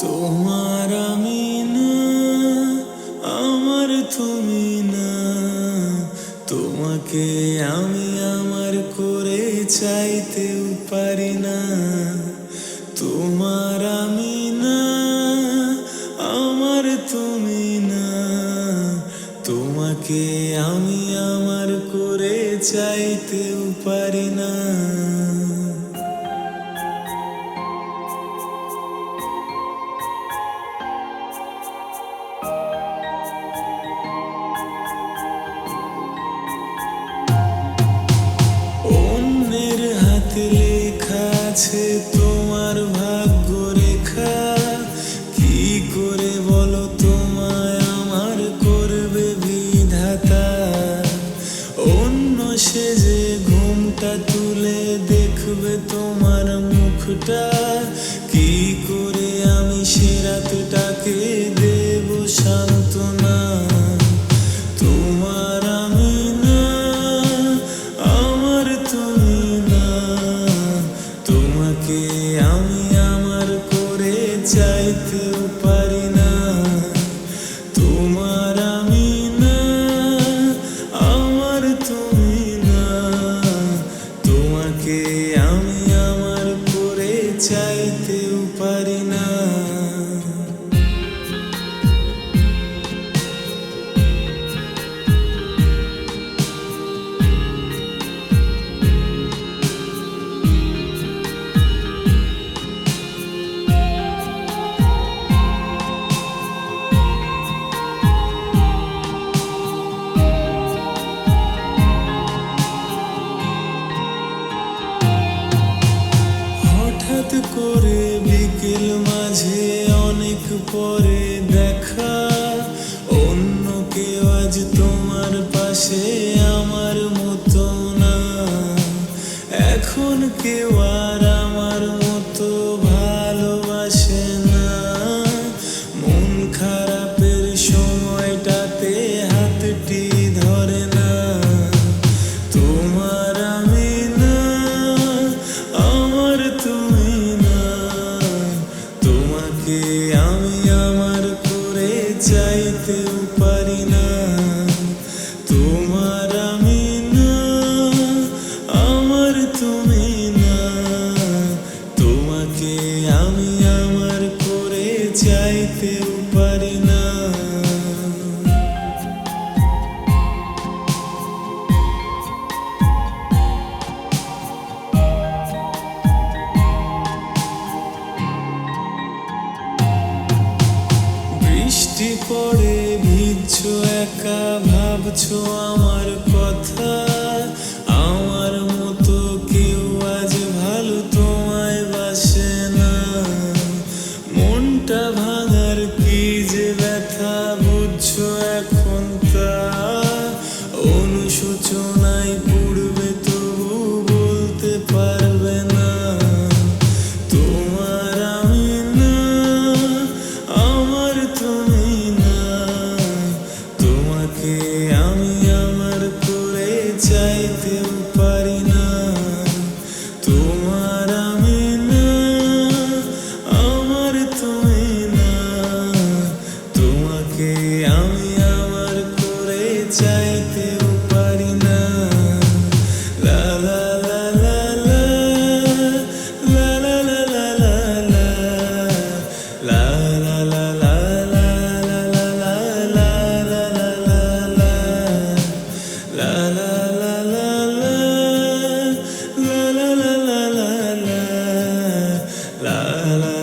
তোমার আমি না আমার তুমি না। তোমাকে আমি আমার করে চাইতেও পারি না। তোমার আমি না আমার তুমি না। তোমাকে আমি আমার করে চাইতেও পারি না। লেখা আছে তোমার ভাগ্য রেখা কি করে বলো তোমায় আমার করবে বিধাতা? অন্য ঘুমটা তুলে দেখবে তোমার মুখটা, কি করে আমি সে রাতটাকে দেব চাইতেও বিকেল মাঝে অনেক পরে দেখা। অন্য কেউ আজ তোমার পাশে আমার মতো না। এখন কেউ আর চাইতেও পারি না বৃষ্টি পড়ে ভিজছো একা ভাবছ আমার কথা। সূচনায় পূর্বে তবু বলতে পারবে না। তোমার আমি না, আমার তুমি না। তোমাকে আমি আমার করে চাইতে la la.